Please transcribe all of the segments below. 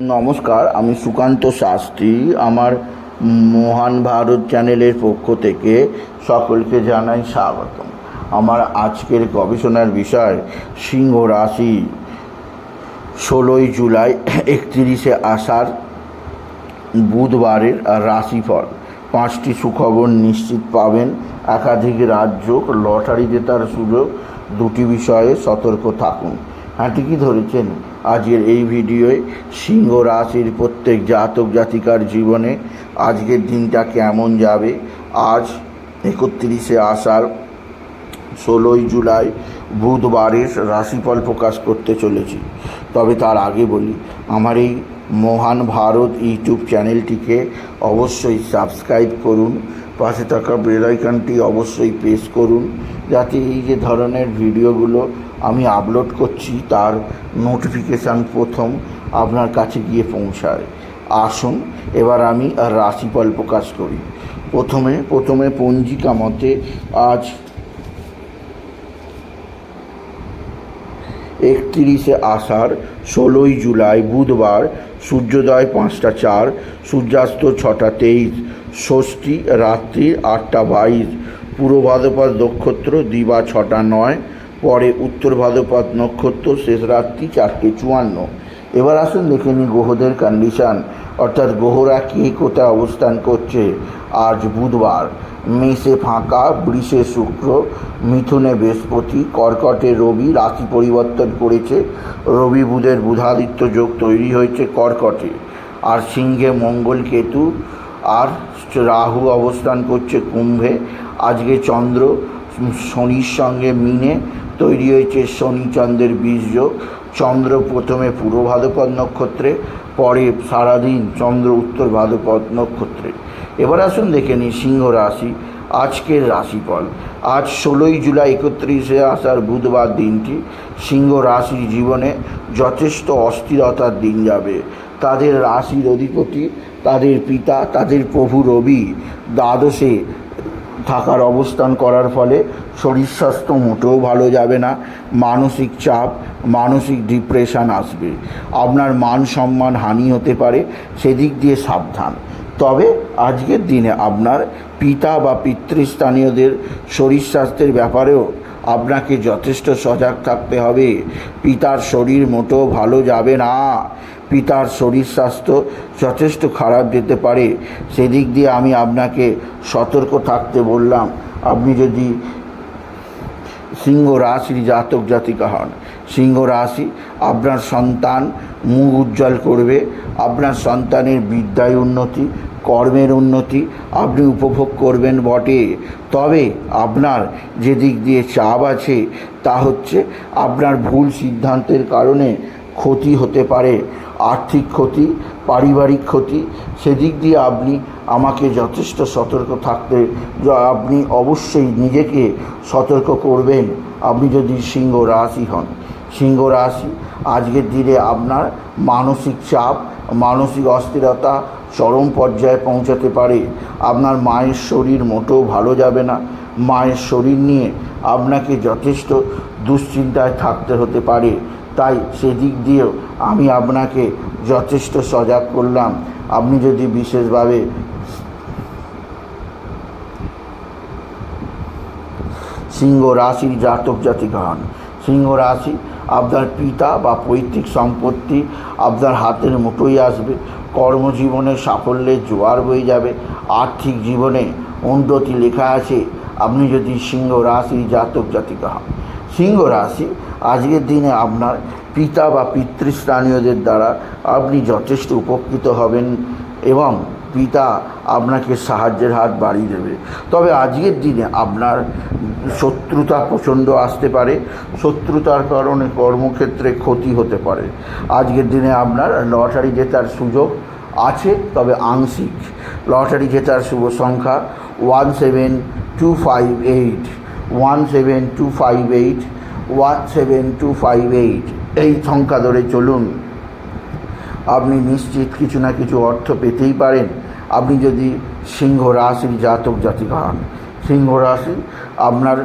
নমস্কার, আমি সুকান্ত শাস্ত্রী, আমার মহান ভারত চ্যানেলের পক্ষ থেকে সকলকে জানাই স্বাগতম। আমার আজকের গবেষণার বিষয়, সিংহ রাশি, ষোলোই জুলাই, একত্রিশে আষাঢ়, বুধবারের রাশিফল। পাঁচটি সুখবর নিশ্চিত পাবেন। একাধিক রাজ্য লটারি জেতার সুযোগ। দুটি বিষয়ে সতর্ক থাকুন। ঠিকই ধরেছেন। আজকের এই ভিডিওয়ে সিংহ রাশির প্রত্যেক জাতক জাতিকার জীবনে আজকের দিনটা কেমন যাবে? আজ একত্রিশে আষাঢ়, ষোলোই জুলাই বুধবারের রাশিফল প্রকাশ করতে চলেছি। তবে তার আগে বলি, আমার এই মহান ভারত ইউটিউব চ্যানেলটিকে অবশ্যই সাবস্ক্রাইব করুন, পাশে থাকা বেল আইকনটি অবশ্যই প্রেস করুন, যাতে এই যে ধরনের ভিডিওগুলো আমি আপলোড করছি, তার নোটিফিকেশান প্রথম আপনার কাছে গিয়ে পৌঁছায়। আসুন, এবার আমি রাশিফল প্রকাশ করি। প্রথমে প্রথমে পঞ্জিকা মতে আজ একত্রিশে আষাঢ়, ষোলোই জুলাই বুধবার, সূর্যোদয় পাঁচটা চার, সূর্যাস্ত ছটা তেইশ, ষষ্ঠী রাত্রি আটটা বাইশ, পূর্ব ভাদ্রপদ নক্ষত্র দিবা ছটা নয়, পরে উত্তর ভাদ্রপদ নক্ষত্র শেষ রাত্রি চারটে চুয়ান্ন। এবার আসুন দেখে নিই গ্রহদের কন্ডিশান অর্থাৎ গ্রহরা কে কোথায় অবস্থান করছে। আজ বুধবার, মেষে ফাঁকা, বৃষে শুক্র, মিথুনে বৃহস্পতি, কর্কটে রবি, রাশি পরিবর্তন করেছে। রবি বুধের বুধাদিত্য যোগ তৈরি হয়েছে কর্কটে। আর সিংহে মঙ্গল কেতু, আর রাহু অবস্থান করছে কুম্ভে। আজকে চন্দ্র, শনির সঙ্গে মিনে তৈরি হয়েছে শনি চন্দ্রের বীজযোগ চন্দ্র প্রথমে পূর্ব ভাদ্রপদ নক্ষত্রে, পরে সারাদিন চন্দ্র উত্তর ভাদ্রপদ নক্ষত্রে। এবার আসুন দেখে নিই সিংহ রাশি, আজকের রাশিফল। আজ ষোলোই জুলাই একত্রিশে আসার বুধবার দিনটি। সিংহ রাশির জীবনে যথেষ্ট অস্থিরতার দিন যাবে। তাদের রাশির অধিপতি, তাদের পিতা, তাদের প্রভু রবি দ্বাদশে থাকার অবস্থান করার ফলে শরীর স্বাস্থ্য মোটেও ভালো যাবে না। মানসিক চাপ মানসিক ডিপ্রেশন আসবে। আপনার মান সম্মান হানি হতে পারে, সেদিক দিয়ে সাবধান। তবে আজকের দিনে আপনার পিতা বা পিতৃস্থানীয়দের শরীর স্বাস্থ্যের ব্যাপারেও আপনাকে যথেষ্ট সজাগ থাকতে হবে। পিতার শরীর মোটেও ভালো যাবে না। পিতার শরীর স্বাস্থ্য যথেষ্ট খারাপ যেতে পারে। সেদিক দিয়ে আমি আপনাকে সতর্ক থাকতে বললাম। আপনি যদি সিংহ রাশির জাতক জাতিকা হন সিংহ রাশি, আপনার সন্তান মুখ উজ্জ্বল করবে, আপনার সন্তানের বিদ্যায় উন্নতি, কর্মের উন্নতি আপনি উপভোগ করবেন বটে। তবে আপনার যে দিক দিয়ে চাপ আছে তা হচ্ছে আপনার ভুল সিদ্ধান্তের কারণে ক্ষতি হতে পারে। আর্থিক ক্ষতি, পারিবারিক ক্ষতি, সেদিক দিয়ে আপনি আমাকে যথেষ্ট সতর্ক থাকতে আপনি অবশ্যই নিজেকে সতর্ক করবেন। আপনি যদি সিংহ রাশি হন। সিংহ রাশি আজকের দিনে আপনার মানসিক চাপ, মানসিক অস্থিরতা চরম পর্যায়ে পৌঁছাতে পারে। আপনার মায়ের শরীর মোটেও ভালো যাবে না। মায়ের শরীর নিয়ে আপনাকে যথেষ্ট দুশ্চিন্তায় থাকতে হতে পারে। তাই সেদিক দিয়েও আমি আপনাকে যথেষ্ট সজাগ করলাম। আপনি যদি বিশেষভাবে সিংহ রাশির জাতক জাতিকা হন সিংহ রাশি, আপনার পিতা বা পৈতৃক সম্পত্তি আপনার হাতের মুঠোই আসবে। কর্মজীবনে সাফল্যের জোয়ার বয়ে যাবে। আর্থিক জীবনে উন্নতি লেখা আছে। আপনি যদি সিংহ রাশির জাতক জাতিকা হন সিংহ রাশি, আজকের দিনে আপনার পিতা বা পিতৃস্থানীয়দের দ্বারা আপনি যথেষ্ট উপকৃত হবেন এবং পিতা আপনাকে সাহায্যের হাত বাড়িয়ে দেবে। তবে আজকের দিনে আপনার শত্রুতা প্রচণ্ড আসতে পারে। শত্রুতার কারণে কর্মক্ষেত্রে ক্ষতি হতে পারে। আজকের দিনে আপনার লটারি জেতার সুযোগ আছে, তবে আংশিক। লটারি জেতার শুভ সংখ্যা one seven two five eight. One seven two five eight, one seven two five eight. এই সংখ্যা ধরে চলুন। আপনি নিশ্চিত কিছু না কিছু অর্থ পেতেই পারেন। আপনি যদি সিংহ রাশির জাতক জাতিকা হন, সিংহ রাশি আপনার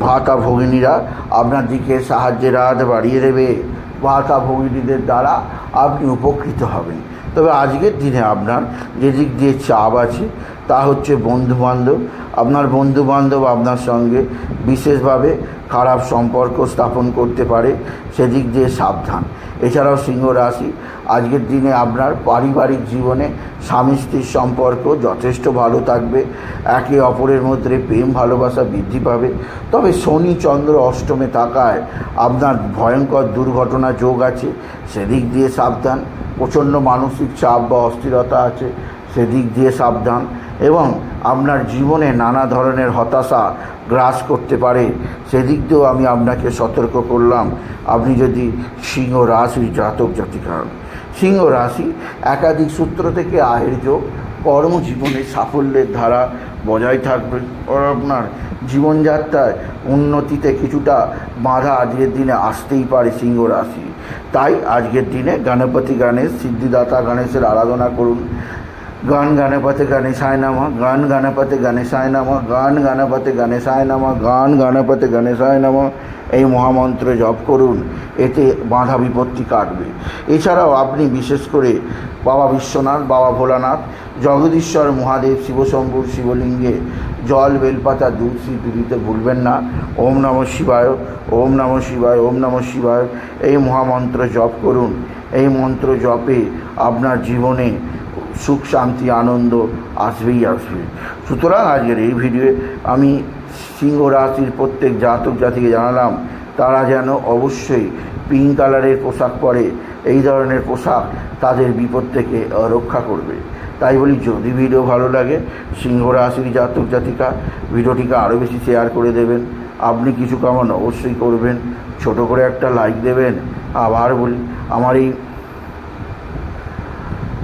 ভাতা ভগিনীরা আপনার দিকে সাহায্যের হাত বাড়িয়ে দেবে। ভাতা ভগিনীদের দ্বারা আপনি উপকৃত হবেন। তবে আজকের দিনে আপনার যে দিক দিয়ে চাপ আছে, তা হচ্ছে বন্ধুবান্ধব। আপনার বন্ধুবান্ধব আপনার সঙ্গে বিশেষভাবে খারাপ সম্পর্ক স্থাপন করতে পারে। সেদিক দিয়ে সাবধান। এছাড়াও সিংহ রাশি। আজকের দিনে আপনার পারিবারিক জীবনে স্বামী স্ত্রীর সম্পর্ক যথেষ্ট ভালো থাকবে। একে অপরের মধ্যে প্রেম, ভালোবাসা বৃদ্ধি পাবে। তবে শনি চন্দ্র অষ্টমে থাকায় আপনার ভয়ঙ্কর দুর্ঘটনা যোগ আছে। সেদিক দিয়ে সাবধান। প্রচণ্ড মানসিক চাপ বা অস্থিরতা আছে। সেদিক দিয়ে সাবধান। এবং আপনার জীবনে নানা ধরনের হতাশা গ্রাস করতে পারে। সেদিক দিয়েও আমি আপনাকে সতর্ক করলাম। আপনি যদি সিংহ রাশির জাতক জাতিকা হন। সিংহ রাশি একাধিক সূত্র থেকে আয়ের যোগ, কর্মজীবনে সাফল্যের ধারা বজায় থাকবে। আপনার জীবনযাত্রায় উন্নতিতে কিছুটা বাধা আজকের দিনে আসতেই পারে সিংহ রাশি। তাই আজকের দিনে গণপতি গণেশ, সিদ্ধিদাতা গণেশের আরাধনা করুন। গান গণপতি গণেশায় নামা, গান গণপতি গণেশায় নামা, গান গণপতি গণেশায় নামা, গান গণপতি গণেশায় নামা। এই মহামন্ত্র জপ করুন, এতে বাধা বিপত্তি কাটবে। এছাড়াও আপনি বিশেষ করে বাবা বিশ্বনাথ, বাবা ভোলানাথ, জগদীশ্বর মহাদেব, শিবশম্ভুর শিবলিঙ্গে জল, বেলপাতা, দুধ সিদ্ধি দিতে ভুলবেন না। ওম নম শিবায়, ওম নম শিবায়, ওম নম শিবায়। এই মহামন্ত্র জপ করুন। এই মন্ত্র জপে আপনার জীবনে সুখ, শান্তি, আনন্দ আসবেই আসবে। সুতরাং আজকের এই ভিডিওয়ে আমি সিংহ রাশির প্রত্যেক জাতক জাতিকে জানালাম, তারা যেন অবশ্যই পিঙ্ক কালারের পোশাক পরে, এই ধরনের পোশাক তাদের বিপদ থেকে রক্ষা করবে। তাই বলি, যদি ভিডিও ভালো লাগে, সিংহ রাশির জাতক জাতিকা, ভিডিওটিকে আরও বেশি শেয়ার করে দেবেন। আপনি কিছু কামান অবশ্যই করবেন। ছোট করে একটা লাইক দেবেন। আবার বলি, আমার এই